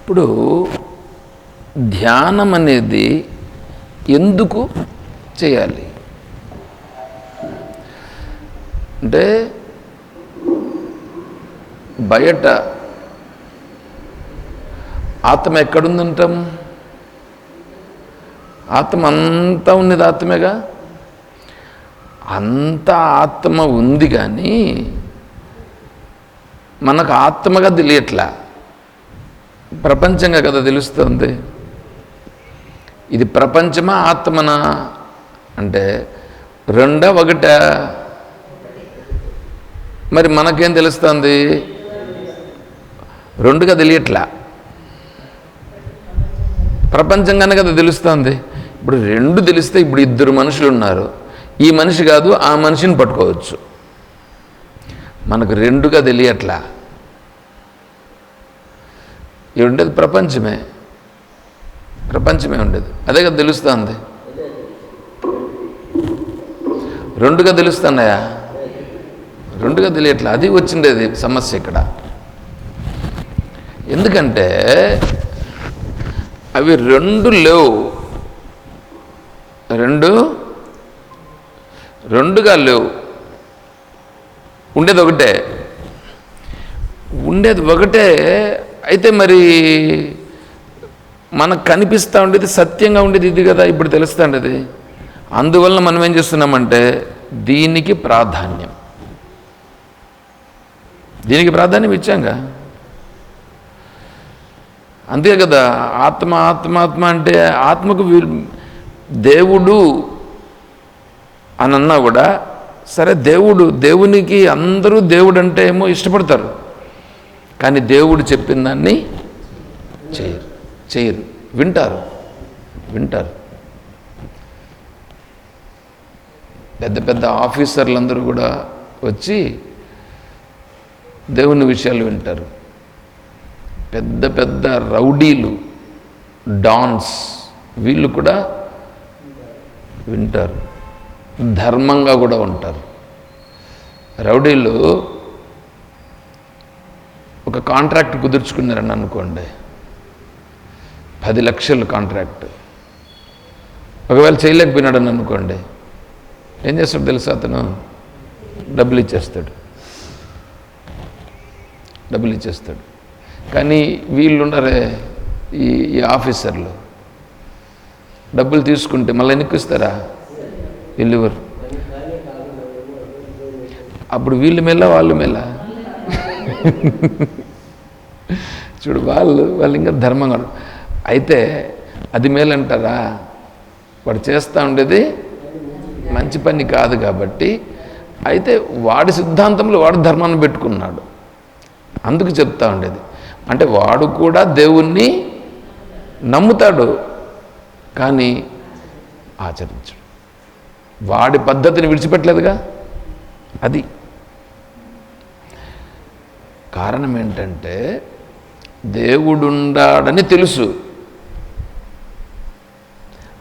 ఇప్పుడు ధ్యానం అనేది ఎందుకు చేయాలి? అంటే బయట ఆత్మ ఎక్కడుందంటాం? ఆత్మ అంతా ఉన్నది ఆత్మేగా? అంత ఆత్మ ఉంది కానీ మనకు ఆత్మగా తెలియట్లా. ప్రపంచంగా కదా తెలుస్తుంది. ఇది ప్రపంచమా ఆత్మనా? అంటే రెండా ఒకటా మరి మనకేం తెలుస్తుంది? రెండుగా తెలియట్లా. ప్రపంచంగానే కదా తెలుస్తుంది. ఇప్పుడు రెండు తెలిస్తే ఇప్పుడు ఇద్దరు మనుషులు ఉన్నారు ఈ మనిషి కాదు ఆ మనిషిని పట్టుకోవచ్చు. మనకు రెండుగా తెలియట్లా? ఉండేది ప్రపంచమే. ప్రపంచమే ఉండేది. అదే కదా తెలుస్తుంది. రెండుగా తెలుస్తున్నాయా? రెండుగా తెలియట్లా? అది వచ్చిండేది సమస్య ఇక్కడ. ఎందుకంటే అవి రెండు లేవు. రెండు రెండుగా లేవు. ఉండేది ఒకటే. ఉండేది ఒకటే. అయితే మరి మనకు కనిపిస్తూ ఉండేది సత్యంగా ఉండేది ఇది కదా ఇప్పుడు తెలుస్తూ ఉండేది. అందువల్ల మనం ఏం చేస్తున్నామంటే దీనికి ప్రాధాన్యం. దీనికి ప్రాధాన్యం ఇచ్చాంగా అంతే కదా ఆత్మ ఆత్మ ఆత్మ అంటే ఆత్మకు దేవుడు అని అన్నా కూడా సరే దేవుడు దేవునికి అందరూ దేవుడు అంటే ఏమో ఇష్టపడతారు. కానీ దేవుడు చెప్పిన దాన్ని చేయరు. చేయరు. వింటారు. వింటారు. పెద్ద పెద్ద ఆఫీసర్లందరూ కూడా వచ్చి దేవుని విషయాలు వింటారు. పెద్ద పెద్ద రౌడీలు డాన్స్ వీళ్ళు కూడా వింటారు. ధర్మంగా కూడా ఉంటారు. రౌడీలు ఒక కాంట్రాక్ట్ కుదుర్చుకున్నారని అనుకోండి. పది లక్షలు కాంట్రాక్ట్. ఒకవేళ చేయలేకపోయినాడని అనుకోండి. ఏం చేస్తాడు తెలుసా అతను? డబ్బులు ఇచ్చేస్తాడు. డబ్బులు ఇచ్చేస్తాడు. కానీ వీళ్ళు ఉన్నారే ఈ ఈ ఆఫీసర్లు. డబ్బులు తీసుకుంటే మళ్ళీ ఎన్నికిస్తారా వీళ్ళు అప్పుడు వీళ్ళు మెల్ల వాళ్ళు మెల్ల. చూడు వాళ్ళు వాళ్ళు ఇంకా ధర్మంగా అయితే అది మేలంటారా? వాడు చేస్తూ ఉండేది మంచి పని కాదు కాబట్టి. అయితే వాడి సిద్ధాంతంలో వాడు ధర్మాన్ని పెట్టుకున్నాడు. అందుకు చెప్తా ఉండేది. అంటే వాడు కూడా దేవుణ్ణి నమ్ముతాడు. కానీ ఆచరించడు. వాడి పద్ధతిని విడిచిపెట్టలేదుగా? అది. కారణం ఏంటంటే దేవుడుండాడని తెలుసు.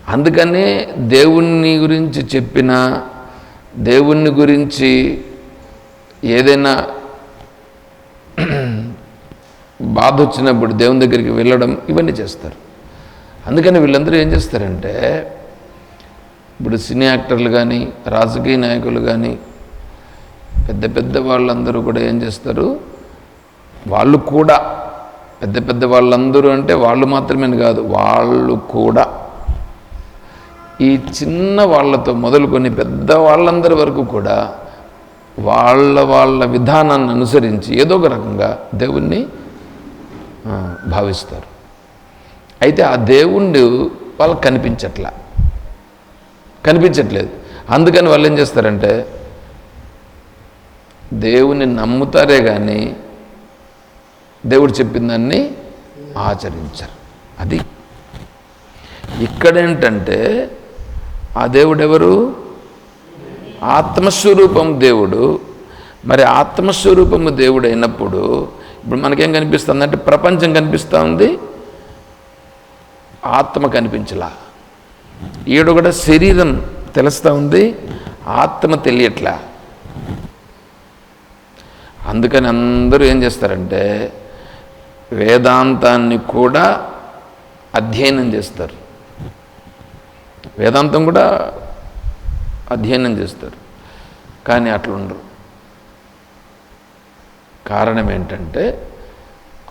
అందుకనే దేవుణ్ణి గురించి చెప్పిన దేవుణ్ణి గురించి ఏదైనా బాధ వచ్చినప్పుడు దేవుని దగ్గరికి వెళ్ళడం ఇవన్నీ చేస్తారు. అందుకని వీళ్ళందరూ ఏం చేస్తారంటే ఇప్పుడు సినీ యాక్టర్లు కానీ రాజకీయ నాయకులు కానీ పెద్ద పెద్ద వాళ్ళందరూ కూడా ఏం చేస్తారు? వాళ్ళు కూడా పెద్ద పెద్ద వాళ్ళందరూ అంటే వాళ్ళు మాత్రమే కాదు వాళ్ళు కూడా. ఈ చిన్న వాళ్ళతో మొదలుకొని పెద్ద వాళ్ళందరి వరకు కూడా వాళ్ళ వాళ్ళ విధానాన్ని అనుసరించి ఏదో ఒక రకంగా దేవుణ్ణి భావిస్తారు. అయితే ఆ దేవుణ్ణి వాళ్ళకి కనిపించట్లా. కనిపించట్లేదు. అందుకని వాళ్ళు ఏం చేస్తారంటే దేవుని నమ్ముతారే కానీ దేవుడు చెప్పిన దాన్ని ఆచరించరు. అది. ఇక్కడేంటంటే ఆ దేవుడెవరు? ఆత్మస్వరూపం దేవుడు. మరి ఆత్మస్వరూపము దేవుడు అయినప్పుడు ఇప్పుడు మనకేం కనిపిస్తుంది అంటే ప్రపంచం కనిపిస్తూ ఉంది. ఆత్మ కనిపించలా. ఈడు కూడా శరీరం తెలుస్తూ ఉంది ఆత్మ తెలియట్లా. అందుకని అందరూ ఏం చేస్తారంటే వేదాంతాన్ని కూడా అధ్యయనం చేస్తారు. వేదాంతం కూడా అధ్యయనం చేస్తారు. కానీ అట్లుండరు కారణం ఏంటంటే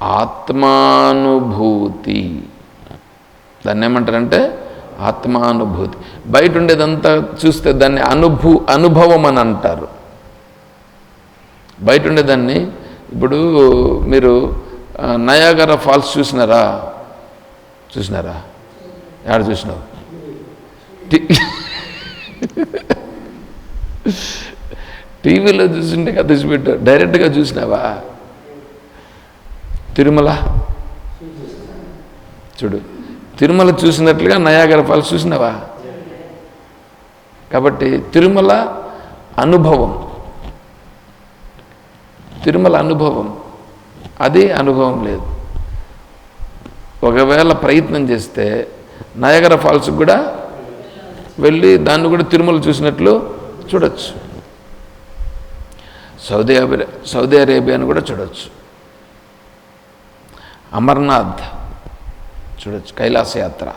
ఆత్మానుభూతి. దాన్ని ఏమంటారంటే ఆత్మానుభూతి. బయట ఉండేదంతా చూస్తే దాన్ని అనుభూ అనుభవం అని అంటారు బయట ఉండేదాన్ని ఇప్పుడు మీరు నయాగర ఫాల్స్ చూసినారా? చూసినారా? ఎక్కడ చూసినావు? టి- టీవీలో చూసింటే కదా చూసిపెట్టు డైరెక్ట్గా చూసినావా? తిరుమల? చూడు. తిరుమల చూసినట్లుగా నయాగర ఫాల్స్ చూసినావా? కాబట్టి తిరుమల అనుభవం. తిరుమల అనుభవం. అది అనుభవం లేదు. ఒకవేళ ప్రయత్నం చేస్తే నయగర ఫాల్స్ కూడా వెళ్ళి దాన్ని కూడా తిరుమల చూసినట్లు చూడొచ్చు. సౌదీ అరేబియా సౌదీ అరేబియాను కూడా చూడొచ్చు. అమర్నాథ్ చూడొచ్చు. కైలాస యాత్ర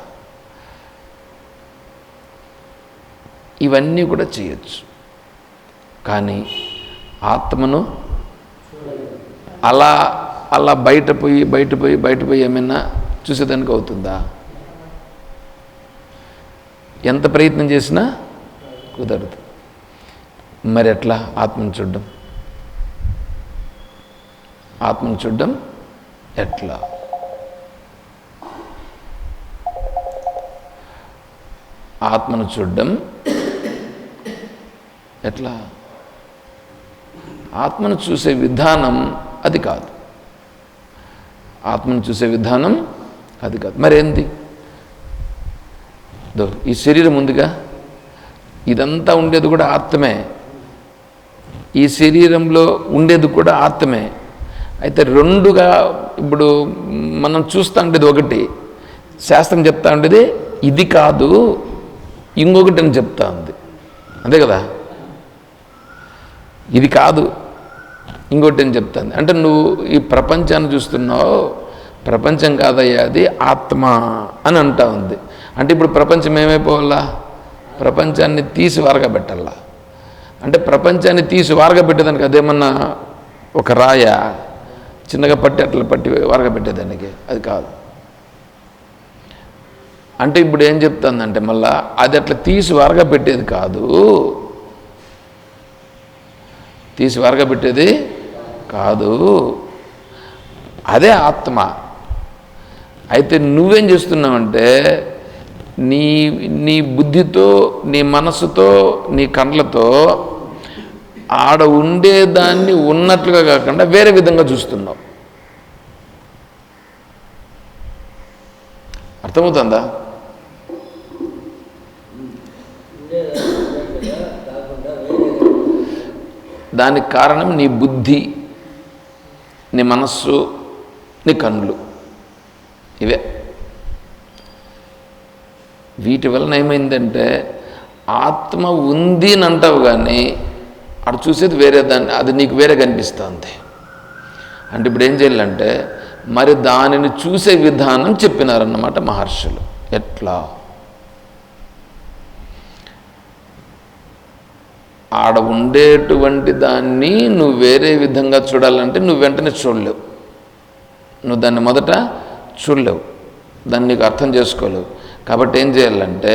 ఇవన్నీ కూడా చేయొచ్చు. కానీ ఆత్మను అలా అలా బయట పోయి బయట పోయి బయట పోయి ఏమైనా చూసేదానికి అవుతుందా? ఎంత ప్రయత్నం చేసినా కుదరదు. మరి ఎట్లా? ఆత్మను చూడడం. ఆత్మను చూడడం ఎట్లా? ఆత్మను చూడడం. ఎట్లా? ఆత్మను చూసే విధానం అది కాదు. ఆత్మను చూసే విధానం అది కాదు. మరేంది? దో ఈ శరీరం ఉందిగా? ఇదంతా ఉండేది కూడా ఆత్మే. ఈ శరీరంలో ఉండేది కూడా ఆత్మే. అయితే రెండుగా ఇప్పుడు మనం చూస్తూ ఉండేది ఒకటి. శాస్త్రం చెప్తా ఉండేది ఇది కాదు ఇంకొకటి అని చెప్తా ఉంది అంతే కదా? ఇది కాదు. ఇంకోటి అని చెప్తాను అంటే నువ్వు ఈ ప్రపంచాన్ని చూస్తున్నావు. ప్రపంచం కాదయ్యా అది ఆత్మ అని అంటా ఉంది అంటే ఇప్పుడు ప్రపంచం ఏమైపోవాలా? ప్రపంచాన్ని తీసి వారగబెట్టాలా? అంటే ప్రపంచాన్ని తీసి వారగబెట్టేదానికి అదేమన్నా ఒక రాయ? చిన్నగా పట్టి అట్లా పట్టి వారగబెట్టేదానికి అది కాదు. అంటే ఇప్పుడు ఏం చెప్తుందంటే మళ్ళా అది అట్లా తీసి వరగబెట్టేది కాదు. తీసి వరగబెట్టేది కాదు. అదే ఆత్మ. అయితే నువ్వేం చేస్తున్నావంటే నీ నీ బుద్ధితో నీ మనసుతో నీ కండ్లతో ఆడ ఉండేదాన్ని ఉన్నట్లుగా కాకుండా వేరే విధంగా చూస్తున్నావు. అర్థమవుతుందా? దానికి కారణం నీ బుద్ధి నీ మనస్సు నీ కన్నులు. ఇవే. వీటి వలన ఏమైందంటే ఆత్మ ఉంది అని అంటావు కానీ అటు చూసేది వేరే దాన్ని అది నీకు వేరే కనిపిస్తుంది. అంటే ఇప్పుడు ఏం చేయాలంటే మరి దానిని చూసే విధానం చెప్పినారన్నమాట మహర్షులు. ఎట్లా? ఆడ ఉండేటువంటి దాన్ని నువ్వు వేరే విధంగా చూడాలంటే నువ్వు వెంటనే చూడలేవు. నువ్వు దాన్ని మొదట చూడలేవు. దాన్ని నీకు అర్థం చేసుకోలేవు. కాబట్టి ఏం చేయాలంటే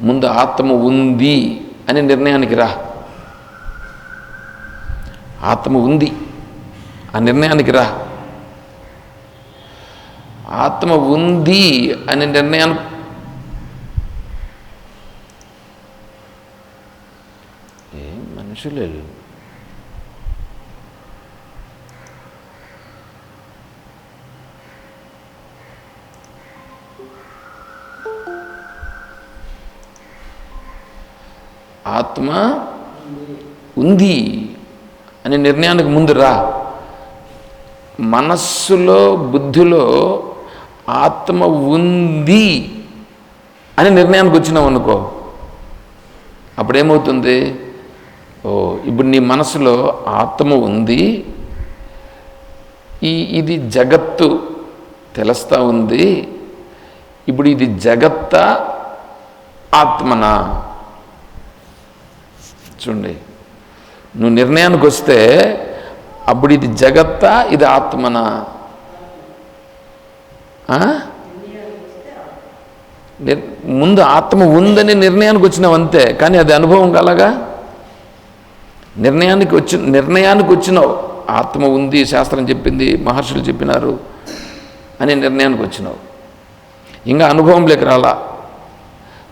ముందు ఆత్మ ఉంది అనే నిర్ణయానికి రా. ఆత్మ ఉంది. ఆ నిర్ణయానికి రా. ఆత్మ ఉంది అనే నిర్ణయానికి ఏం మనుషులు ఆత్మ ఉంది అనే నిర్ణయానికి ముందు రా. మనస్సులో బుద్ధిలో ఆత్మ ఉంది అనే నిర్ణయానికి వచ్చినాం అనుకో. అప్పుడేమవుతుంది? ఓ ఇప్పుడు నీ మనసులో ఆత్మ ఉంది. ఈ ఇది జగత్తు తెలుస్తూ ఉంది. ఇప్పుడు ఇది జగత్త ఆత్మనా? చూడండి. నువ్వు నిర్ణయానికి వస్తే అప్పుడు ఇది జగత్త ఇది ఆత్మనా? ముందు ఆత్మ ఉందని నిర్ణయానికి వచ్చినావు అంతే కానీ అది అనుభవం కలగా? నిర్ణయానికి వచ్చి నిర్ణయానికి వచ్చినావు ఆత్మ ఉంది శాస్త్రం చెప్పింది మహర్షులు చెప్పినారు అనే నిర్ణయానికి వచ్చినావు. ఇంకా అనుభవంలోకి రాలా.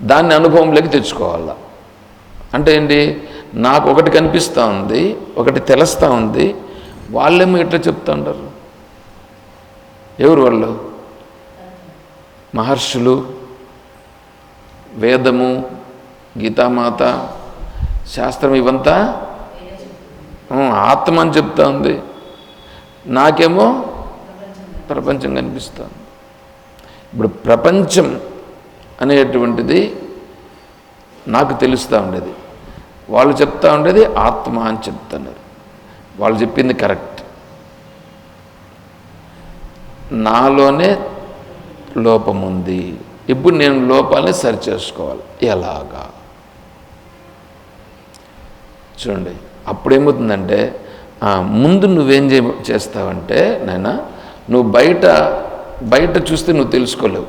దాన్ని అనుభవంలోకి తెచ్చుకోవాలా. అంటే ఏంటి? నాకు ఒకటి కనిపిస్తూ ఉంది ఒకటి తెలుస్తూ ఉంది వాళ్ళేమో ఎట్లా చెప్తా ఉంటారు. ఎవరు వాళ్ళు? మహర్షులు వేదము గీతామాత శాస్త్రం ఇవంతా ఆత్మ అని చెప్తా ఉంది నాకేమో ప్రపంచం కనిపిస్తుంది. ఇప్పుడు ప్రపంచం అనేటువంటిది నాకు తెలుస్తూ ఉండేది. వాళ్ళు చెప్తా ఉండేది ఆత్మ అని చెప్తున్నారు. వాళ్ళు చెప్పింది కరెక్ట్. నాలోనే లోపం ఉంది. ఇప్పుడు నేను లోపాలని సరి చేసుకోవాలి ఎలాగా? చూడండి. అప్పుడేమవుతుందంటే ముందు నువ్వేం చే చేస్తావంటే నాయన నువ్వు బయట బయట చూస్తే నువ్వు తెలుసుకోలేవు.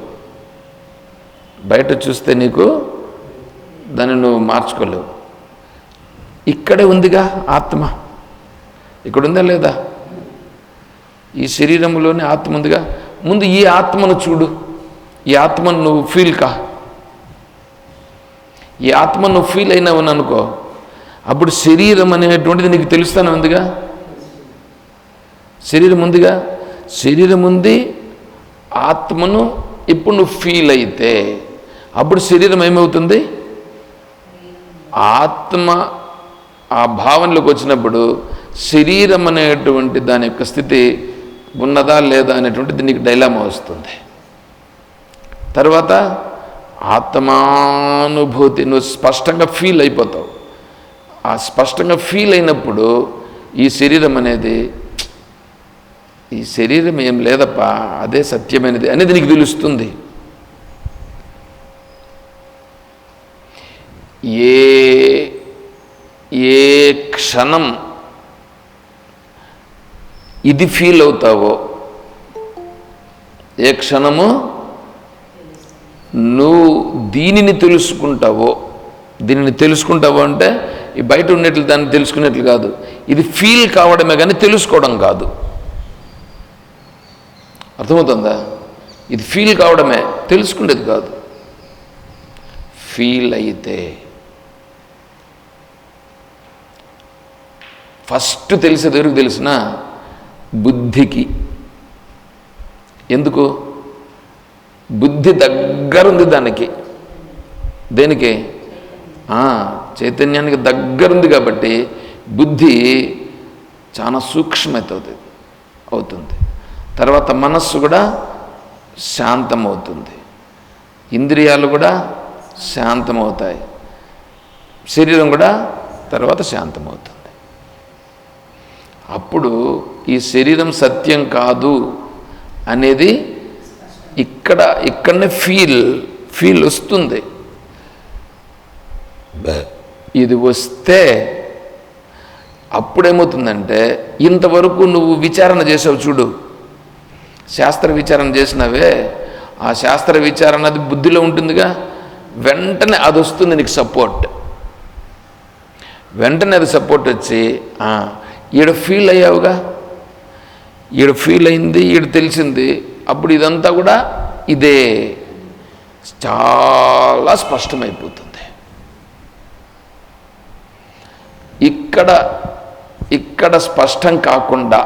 బయట చూస్తే నీకు దాన్ని నువ్వు మార్చుకోలేవు. ఇక్కడే ఉందిగా ఆత్మ. ఇక్కడ ఉందా లేదా? ఈ శరీరంలోనే ఆత్మ ఉందిగా. ముందు ఈ ఆత్మను చూడు. ఈ ఆత్మను నువ్వు ఫీల్ కా. ఈ ఆత్మ నువ్వు ఫీల్ అయినావు అనుకో. అప్పుడు శరీరం అనేటువంటిది నీకు తెలుస్తానే ఉందిగా శరీరం ఉందిగా శరీరం ఉంది ఆత్మను ఇప్పుడు నువ్వు ఫీల్ అయితే అప్పుడు శరీరం ఏమవుతుంది? ఆత్మ ఆ భావనలోకి వచ్చినప్పుడు శరీరం అనేటువంటి దాని యొక్క స్థితి ఉన్నదా లేదా అనేటువంటిది నీకు డైలామా వస్తుంది. తర్వాత ఆత్మానుభూతి నువ్వు స్పష్టంగా ఫీల్ అయిపోతావు. ఆ స్పష్టంగా ఫీల్ అయినప్పుడు ఈ శరీరం అనేది ఈ శరీరం ఏం లేదప్పా అదే సత్యమైనది అనేది నీకు తెలుస్తుంది. ఏ ఏ క్షణం ఇది ఫీల్ అవుతావో ఏ క్షణము నువ్వు దీనిని తెలుసుకుంటావో దీనిని తెలుసుకుంటావో అంటే ఈ బయట ఉన్నట్లు దాన్ని తెలుసుకునేట్లు కాదు. ఇది ఫీల్ కావడమే కానీ తెలుసుకోవడం కాదు. అర్థమవుతుందా? ఇది ఫీల్ కావడమే తెలుసుకునేది కాదు. ఫీల్ అయితే ఫస్ట్ తెలిసేది ఎవరికి తెలిసిన బుద్ధికి. ఎందుకు? బుద్ధి దగ్గరుంది దానికి. దేనికి? చైతన్యానికి దగ్గరుంది కాబట్టి బుద్ధి చాలా సూక్ష్మత అవుతుంది. అవుతుంది తర్వాత మనస్సు కూడా శాంతమవుతుంది. ఇంద్రియాలు కూడా శాంతమవుతాయి. శరీరం కూడా తర్వాత శాంతమవుతుంది. అప్పుడు ఈ శరీరం సత్యం కాదు అనేది ఇక్కడ ఇక్కడనే ఫీల్ ఫీల్ వస్తుంది. ఇది వస్తే అప్పుడేమవుతుందంటే ఇంతవరకు నువ్వు విచారణ చేసావు చూడు. శాస్త్ర విచారణ చేసినవే ఆ శాస్త్ర విచారణ అది బుద్ధిలో ఉంటుందిగా. వెంటనే అది వస్తుంది నీకు సపోర్ట్. వెంటనే అది సపోర్ట్ వచ్చి ఈడ ఫీల్ అయ్యావుగా? ఈడ ఫీల్ అయింది ఈడ తెలిసింది. అప్పుడు ఇదంతా కూడా ఇదే. చాలా స్పష్టమైపోతుంది. ఇక్కడ ఇక్కడ స్పష్టం కాకుండా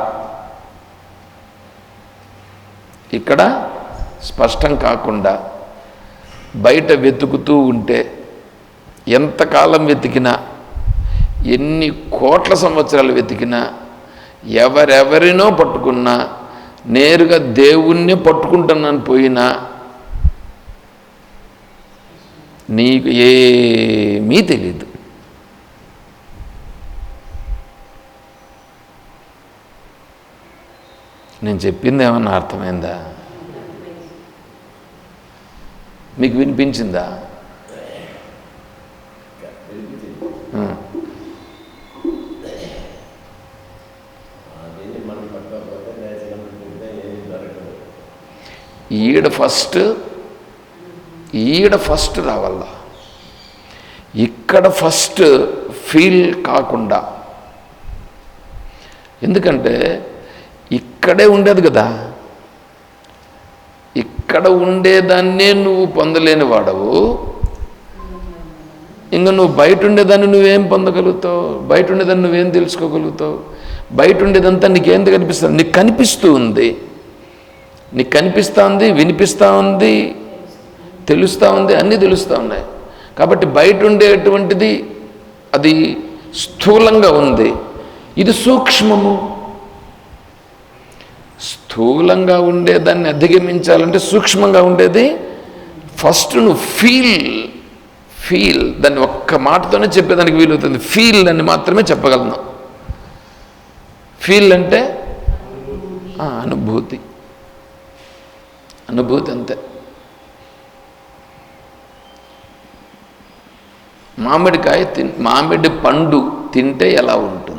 ఇక్కడ స్పష్టం కాకుండా బయట వెతుకుతూ ఉంటే ఎంతకాలం వెతికినా ఎన్ని కోట్ల సంవత్సరాలు వెతికినా ఎవరెవరినో పట్టుకున్నా నేరుగా దేవుణ్ణి పట్టుకుంటున్నాను పోయినా నీకు ఏమీ తెలీదు. నేను చెప్పింది ఏమన్నా అర్థమైందా? మీకు వినిపించిందా. ఈడ ఫస్ట్ ఈడ ఫస్ట్ రావాల? ఇక్కడ ఫస్ట్ ఫీల్ కాకుండా. ఎందుకంటే ఇక్కడే ఉండేది కదా. ఇక్కడ ఉండేదాన్నే నువ్వు పొందలేని వాడవు. ఇంకా నువ్వు బయట ఉండేదాన్ని నువ్వేం పొందగలుగుతావు? బయట ఉండేదాన్ని నువ్వేం తెలుసుకోగలుగుతావు? బయట ఉండేదంతా నీకేంత కనిపిస్తుంది? నీకు కనిపిస్తూ ఉంది. నీకు కనిపిస్తూ ఉంది వినిపిస్తూ ఉంది తెలుస్తూ ఉంది అన్నీ తెలుస్తూ ఉన్నాయి. కాబట్టి బయట ఉండేటువంటిది అది స్థూలంగా ఉంది. ఇది సూక్ష్మము. స్థూలంగా ఉండేదాన్ని అధిగమించాలంటే సూక్ష్మంగా ఉండేది. ఫస్ట్ నువ్వు ఫీల్ ఫీల్ దాన్ని ఒక్క మాటతోనే చెప్పేదానికి వీలవుతుంది. ఫీల్ అని మాత్రమే చెప్పగలను. ఫీల్ అంటే? అనుభూతి. అనుభూతి అంతే. మామిడికాయ తిన్ మామిడి పండు తింటే ఎలా ఉంటుంది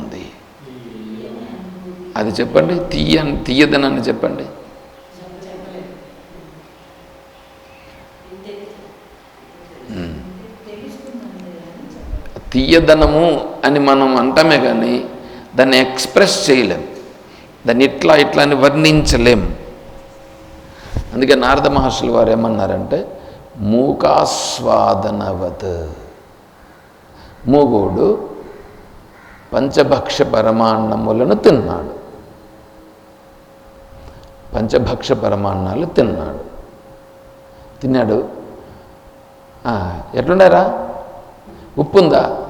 అది చెప్పండి తీయ తీయదనని చెప్పండి. తీయదనము అని మనం అంటామే కానీ దాన్ని ఎక్స్ప్రెస్ చేయలేం. దాన్ని ఇట్లా ఇట్లా అని వర్ణించలేం. అందుకే నారద మహర్షులు వారు ఏమన్నారంటే మూకాస్వాదనవత్. మూగోడు పంచభక్ష పరమాన్నములను తిన్నాడు. పంచభక్ష పరమాన్నాలు తిన్నాడు. తిన్నాడు. ఆ, ఎట్లుండారా? ఉప్పు ఉందా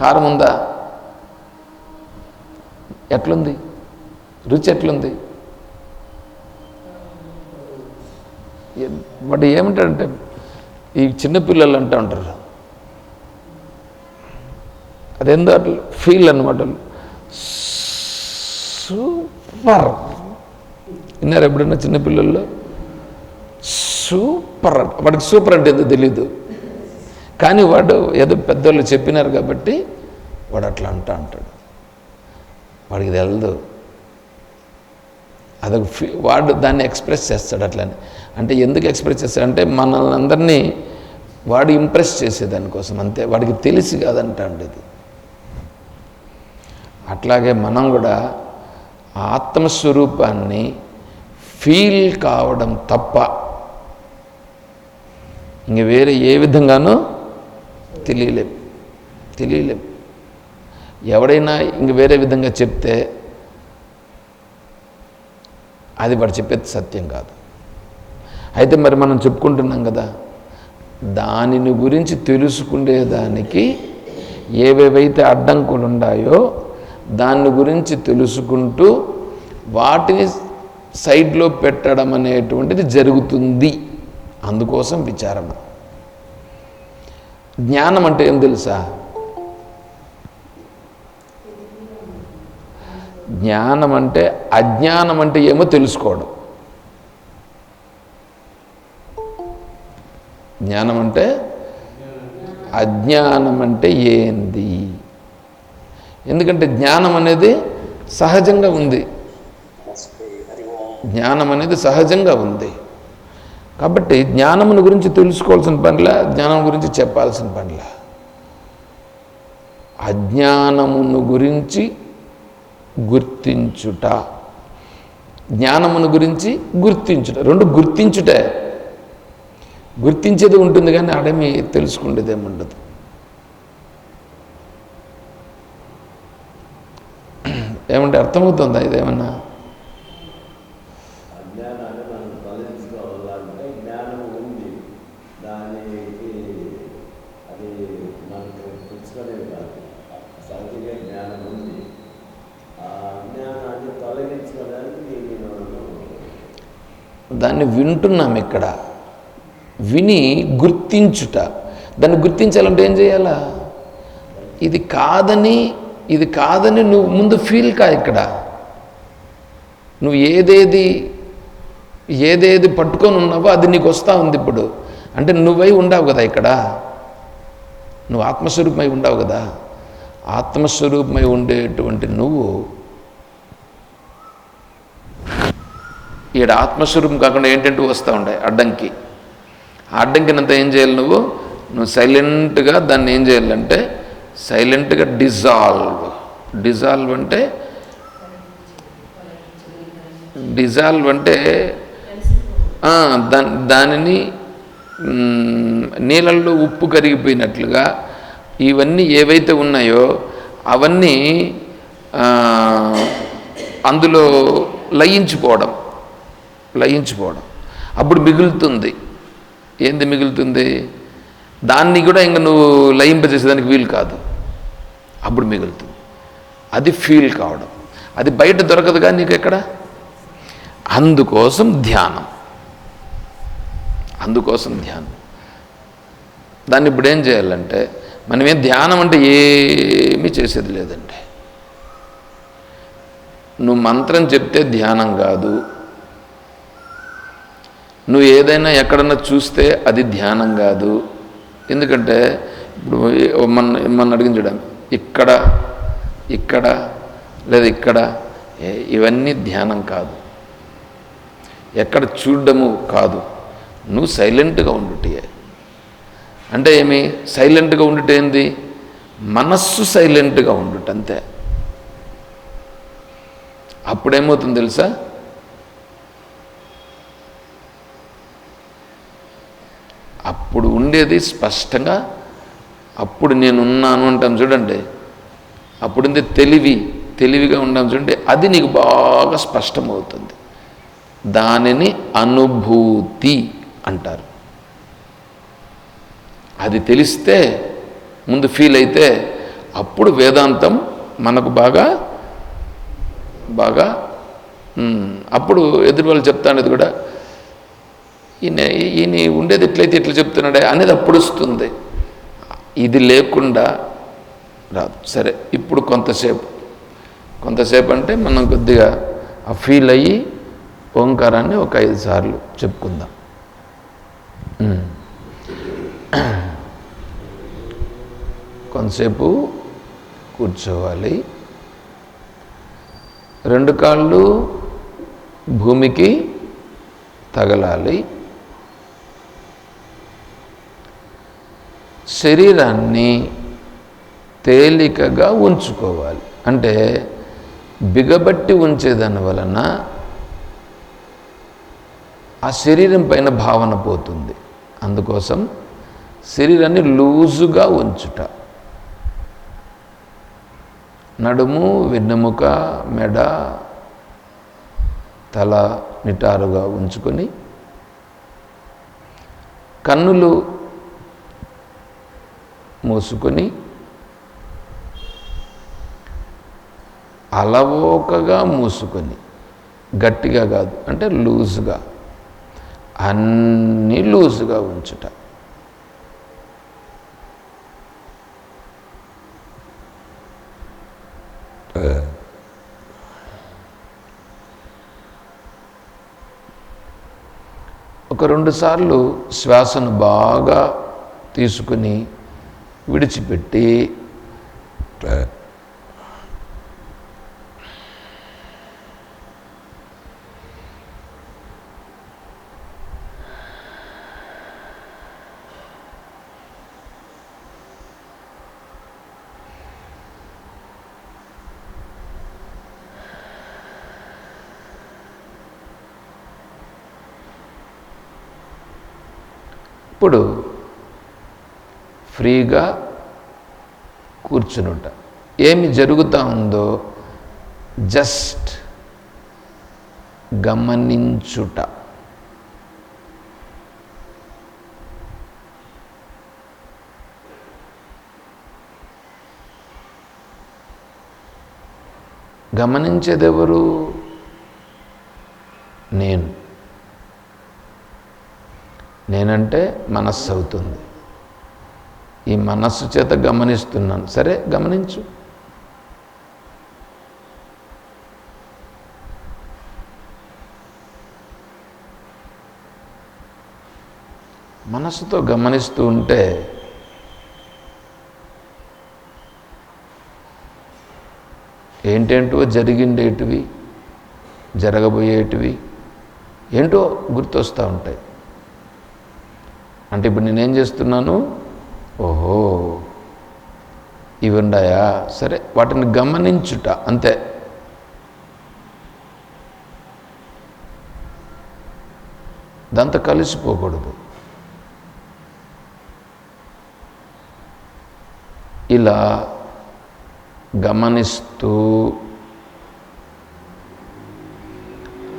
కారం ఉందా ఎట్లుంది? రుచి ఎట్లుంది? వాటి ఏమిటంటే ఈ చిన్నపిల్లలు అంటూ ఉంటారు. అదేందో అట్లా ఫీల్ అనమాట సూపర్. విన్నారు ఎప్పుడన్నా చిన్నపిల్లల్లో? సూపర్ వాడికి సూపర్ అంటే ఏదో తెలీదు. కానీ వాడు ఏదో పెద్దోళ్ళు చెప్పినారు కాబట్టి వాడు అట్లా అంటా అంటాడు. వాడికి తెలదు. అదొక ఫీ వాడు దాన్ని ఎక్స్ప్రెస్ చేస్తాడు అట్లని. అంటే ఎందుకు ఎక్స్ప్రెస్ చేస్తాడు అంటే మనల్ని అందరినీ వాడు ఇంప్రెస్ చేసేదానికోసం అంతే వాడికి తెలిసి కాదంటాండి ఇది అట్లాగే మనం కూడా ఆత్మస్వరూపాన్ని ఫీల్ కావడం తప్ప ఇంక వేరే ఏ విధంగానూ తెలియలేం తెలియలేం. ఎవడైనా ఇంక వేరే విధంగా చెప్తే అది వాడు చెప్పేది సత్యం కాదు. అయితే మరి మనం చెప్పుకుంటున్నాం కదా దానిని గురించి తెలుసుకునేదానికి ఏవేవైతే అడ్డంకులు ఉన్నాయో దాని గురించి తెలుసుకుంటూ వాటిని సైడ్లో పెట్టడం అనేటువంటిది జరుగుతుంది. అందుకోసం విచారణ. జ్ఞానం అంటే ఏం తెలుసా? జ్ఞానం అంటే అజ్ఞానం అంటే ఏమో తెలుసుకోవడం. జ్ఞానం అంటే అజ్ఞానం అంటే ఏంది? ఎందుకంటే జ్ఞానం అనేది సహజంగా ఉంది. జ్ఞానం అనేది సహజంగా ఉంది. కాబట్టి జ్ఞానమును గురించి తెలుసుకోవాల్సిన పనిలా జ్ఞానం గురించి చెప్పాల్సిన పనిలా. అజ్ఞానమును గురించి గుర్తించుట. జ్ఞానమును గురించి గుర్తించుట. రెండు గుర్తించుటే. గుర్తించేది ఉంటుంది కానీ అడమి తెలుసుకునేది ఏమి ఉండదు ఏమంటే అర్థమవుతుందా ఇదేమన్నా అజ్ఞానాన్ని మనం తొలగించుకోవాలంటే జ్ఞానం ఉంది దానికి అది మనకు పుచ్చుకునేది కాదు. సహజంగా జ్ఞానం ఉంది. ఆ అజ్ఞానాన్ని తొలగించుకోవడానికి దాన్ని వింటున్నాం ఇక్కడ. విని గుర్తించుట. దాన్ని గుర్తించాలంటే ఏం చేయాలా? ఇది కాదని ఇది కాదని నువ్వు ముందు ఫీల్ కా ఇక్కడ? నువ్వు ఏదేది ఏదేది పట్టుకొని ఉన్నావో అది నీకు వస్తూ ఉంది ఇప్పుడు. అంటే నువ్వై ఉండవు కదా ఇక్కడ. నువ్వు ఆత్మస్వరూపమై ఉండవు కదా. ఆత్మస్వరూపమై ఉండేటువంటి నువ్వు ఈడ ఆత్మస్వరూపం కాకుండా ఏంటంటూ వస్తూ ఉండే అడ్డంకి. అడ్డంకినంత ఏం చేయాలి నువ్వు? నువ్వు సైలెంట్గా దాన్ని ఏం చేయాలంటే సైలెంట్గా డిజాల్వ్. డిజాల్వ్ అంటే డిజాల్వ్ అంటే దాని దానిని నీళ్ళల్లో ఉప్పు కరిగిపోయినట్లుగా ఇవన్నీ ఏవైతే ఉన్నాయో అవన్నీ అందులో లయించిపోవడం లయించిపోవడం. అప్పుడు మిగులుతుంది. ఏంది మిగులుతుంది? దాన్ని కూడా ఇంకా నువ్వు లయింపజేసేదానికి వీలు కాదు. అప్పుడు మిగులుతుంది. అది ఫీల్ కావడం. అది బయట దొరకదుగా నీకు ఎక్కడ? అందుకోసం ధ్యానం. అందుకోసం ధ్యానం. దాన్ని ఇప్పుడు ఏం చేయాలంటే మనమేం ధ్యానం అంటే ఏమీ చేసేది లేదండి నువ్వు మంత్రం చెప్తే ధ్యానం కాదు. నువ్వు ఏదైనా ఎక్కడన్నా చూస్తే అది ధ్యానం కాదు. ఎందుకంటే ఇప్పుడు మన మన అడిగించడం ఇక్కడ ఇక్కడ లేదా ఇక్కడ ఏ- ఇవన్నీ ధ్యానం కాదు. ఎక్కడ చూడడము కాదు. నువ్వు సైలెంట్గా ఉండుటే. అంటే ఏమి? సైలెంట్గా ఉండుట ఏంది? మనస్సు సైలెంట్గా ఉండుట అంతే. అప్పుడేమవుతుంది తెలుసా? అప్పుడు ఉండేది స్పష్టంగా అప్పుడు నేనున్నాను అంటాం చూడండి. అప్పుడుంది తెలివి తెలివిగా ఉంటాం చూడండి అది నీకు బాగా స్పష్టమవుతుంది. దానిని అనుభూతి అంటారు. అది తెలిస్తే ముందు ఫీల్ అయితే అప్పుడు వేదాంతం మనకు బాగా బాగా అప్పుడు ఎదురు వాళ్ళు చెప్తానేది కూడా ఈయన ఈయన ఉండేది ఎట్లయితే ఎట్లా చెప్తున్నాడే అనేది అప్పుడు వస్తుంది. ఇది లేకుండా రాదు. సరే ఇప్పుడు కొంతసేపు. కొంతసేపు అంటే మనం కొద్దిగా ఆ ఫీల్ అయ్యి ఓంకారాన్ని ఒక ఐదు సార్లు చెప్పుకుందాం. కొంతసేపు కూర్చోవాలి. రెండు కాళ్ళు భూమికి తగలాలి. శరీరాన్ని తేలికగా ఉంచుకోవాలి. అంటే బిగబట్టి ఉంచేదాని వలన ఆ శరీరం పైన భావన పోతుంది. అందుకోసం శరీరాన్ని లూజుగా ఉంచుట. నడుము వెన్నెముక మెడ తల నిటారుగా ఉంచుకొని కన్నులు మూసుకొని అలవోకగా మూసుకొని గట్టిగా కాదు అంటే లూజుగా. అన్నీ లూజుగా ఉంచుట. ఒక రెండు సార్లు శ్వాసను బాగా తీసుకుని విడిచిపెట్టి ఇప్పుడు ఫ్రీగా కూర్చునుట. ఏమి జరుగుతూ ఉందో జస్ట్ గమనించుట. గమనించేదెవరు? నేను. నేనంటే మనస్సు అవుతుంది ఈ మనస్సు చేత గమనిస్తున్నాను. సరే గమనించు. మనసుతో గమనిస్తూ ఉంటే ఏంటేంటో జరిగిండేటివి జరగబోయేటివి ఏంటో గుర్తొస్తూ ఉంటాయి. అంటే ఇప్పుడు నేనేం చేస్తున్నాను? ఓహో. ఇవి ఉన్నాయా సరే వాటిని గమనించుట అంతే. దాంతో కలిసిపోకూడదు. ఇలా గమనిస్తూ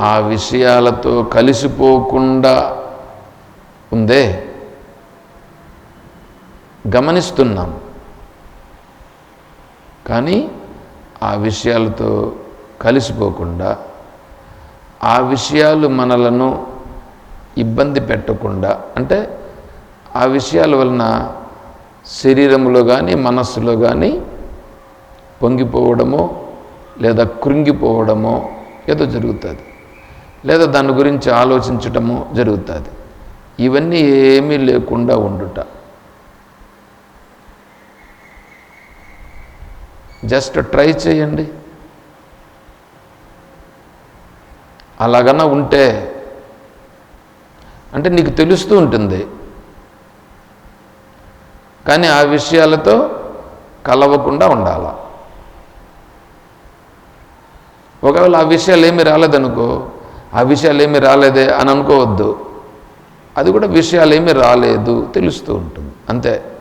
ఆ విషయాలతో కలిసిపోకుండా ఉందే. గమనిస్తున్నాం కానీ ఆ విషయాలతో కలిసిపోకుండా ఆ విషయాలు మనలను ఇబ్బంది పెట్టకుండా అంటే ఆ విషయాల వలన శరీరంలో కానీ మనస్సులో కానీ పొంగిపోవడమో లేదా కృంగిపోవడమో ఏదో జరుగుతుంది. లేదా దాని గురించి ఆలోచించటమో జరుగుతుంది. ఇవన్నీ ఏమీ లేకుండా ఉండుట. జస్ట్ ట్రై చేయండి. అలాగన్నా ఉంటే అంటే నీకు తెలుస్తూ ఉంటుంది. కానీ ఆ విషయాలతో కలవకుండా ఉండాల. ఒకవేళ ఆ విషయాలు ఏమి రాలేదనుకో ఆ విషయాలు ఏమి రాలేదే అని అనుకోవద్దు అది కూడా విషయాలు ఏమి రాలేదు తెలుస్తూ ఉంటుంది. అంతే.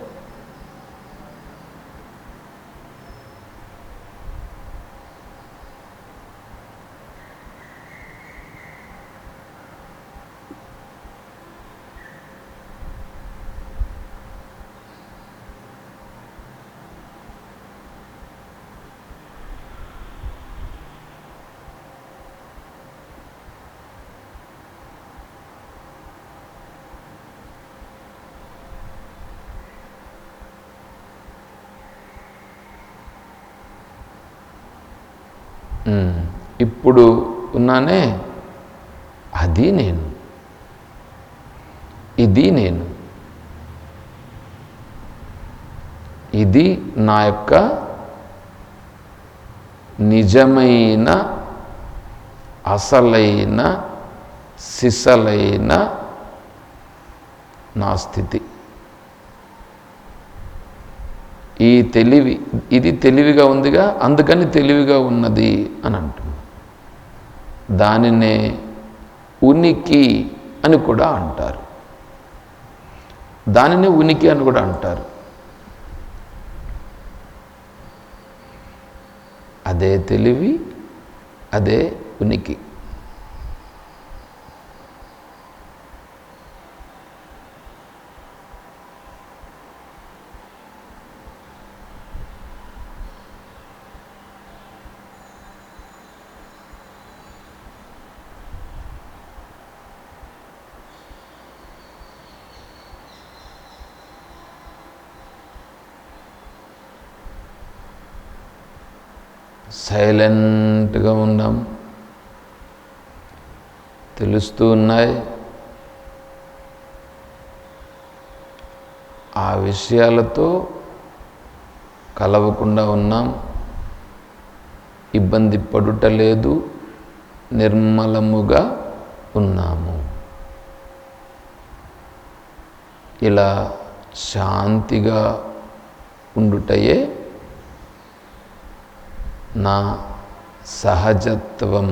ఇప్పుడు ఉన్నానే అది నేను. ఇది నేను. ఇది నా యొక్క నిజమైన అసలైన సిసలైన నా స్థితి ఈ తెలివి ఇది తెలివిగా ఉందిగా అందుకని తెలివిగా ఉన్నది అని అంటుంది దానినే ఉనికి అని కూడా అంటారు. దానినే ఉనికి అని కూడా అంటారు. అదే తెలివి అదే ఉనికి. సైలెంట్గా ఉన్నాం. తెలుస్తూ ఉన్నాయి. ఆ విషయాలతో కలవకుండా ఉన్నాం. ఇబ్బంది పడుట లేదు నిర్మలముగా ఉన్నాము. ఇలా శాంతిగా ఉండుటయే నా సహజత్వం